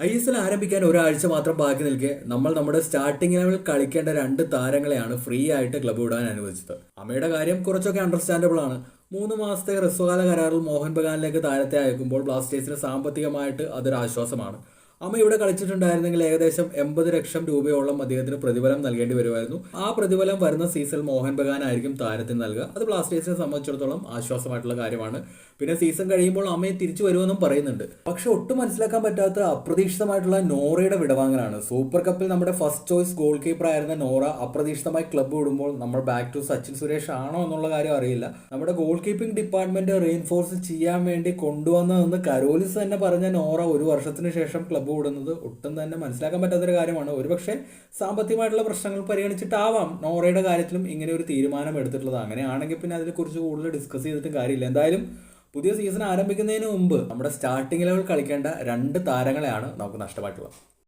I S L ആരംഭിക്കാൻ ഒരാഴ്ച മാത്രം ബാക്കി നിൽക്കെ നമ്മൾ നമ്മുടെ സ്റ്റാർട്ടിംഗ് ലെവൽ കളിക്കേണ്ട രണ്ട് താരങ്ങളെയാണ് ഫ്രീ ആയിട്ട് ക്ലബ് വിടാൻ അനുവദിച്ചത്. അമ്മയുടെ കാര്യം കുറച്ചൊക്കെ അണ്ടർസ്റ്റാൻഡബിൾ ആണ്. മൂന്ന് മാസത്തെ ഹ്രസ്വകാല കരാറിൽ മോഹൻ ബഗാനിലേക്ക് താരത്തെ അയക്കുമ്പോൾ ബ്ലാസ്റ്റേഴ്സിന് സാമ്പത്തികമായിട്ട് അതൊരു ആശ്വാസമാണ്. അമ്മ ഇവിടെ കളിച്ചിട്ടുണ്ടായിരുന്നെങ്കിൽ ഏകദേശം എൺപത് ലക്ഷം രൂപയോളം അദ്ദേഹത്തിന് പ്രതിഫലം നൽകേണ്ടി വരുമായിരുന്നു. ആ പ്രതിഫലം വരുന്ന സീസൺ മോഹൻ ബഗാൻ ആയിരിക്കും താരത്തിന് നൽകുക. അത് ബ്ലാസ്റ്റേഴ്സിനെ സംബന്ധിച്ചിടത്തോളം ആശ്വാസമായിട്ടുള്ള കാര്യമാണ്. പിന്നെ സീസൺ കഴിയുമ്പോൾ അമ്മയെ തിരിച്ചു വരുമെന്നും പറയുന്നുണ്ട്. പക്ഷെ ഒട്ടും മനസ്സിലാക്കാൻ പറ്റാത്ത അപ്രതീക്ഷിതമായിട്ടുള്ള നോറയുടെ വിടവാങ്ങലാണ്. സൂപ്പർ കപ്പിൽ നമ്മുടെ ഫസ്റ്റ് ചോയ്സ് ഗോൾ കീപ്പർ ആയിരുന്ന നോറ അപ്രതീക്ഷിതമായി ക്ലബ്ബ് വിടുമ്പോൾ നമ്മൾ ബാക്ക് ടു സച്ചിൻ സുരേഷ് ആണോ എന്നുള്ള കാര്യം അറിയില്ല. നമ്മുടെ ഗോൾ കീപ്പിംഗ് ഡിപ്പാർട്ട്മെന്റ് റീൻഫോഴ്സ് ചെയ്യാൻ വേണ്ടി കൊണ്ടുവന്നതെന്ന് കരോലിസ് തന്നെ പറഞ്ഞ നോറ ഒരു വർഷത്തിന് ശേഷം ക്ലബ്ബ് വിടുന്നത് ഒട്ടും തന്നെ മനസ്സിലാക്കാൻ പറ്റാത്തൊരു കാര്യമാണ്. ഒരുപക്ഷെ സാമ്പത്തികമായിട്ടുള്ള പ്രശ്നങ്ങൾ പരിഗണിച്ചിട്ടാവാം നോറയുടെ കാര്യത്തിലും ഇങ്ങനെ ഒരു തീരുമാനം എടുത്തിട്ടുള്ളത്. അങ്ങനെയാണെങ്കിൽ പിന്നെ അതിനെക്കുറിച്ച് കൂടുതൽ ഡിസ്കസ് ചെയ്തിട്ട് കാര്യമില്ല. എന്തായാലും പുതിയ സീസൺ ആരംഭിക്കുന്നതിന് മുമ്പ് നമ്മുടെ സ്റ്റാർട്ടിംഗ് ലെവൽ കളിക്കേണ്ട രണ്ട് താരങ്ങളെയാണ് നമുക്ക് നഷ്ടമായിട്ടുള്ളത്.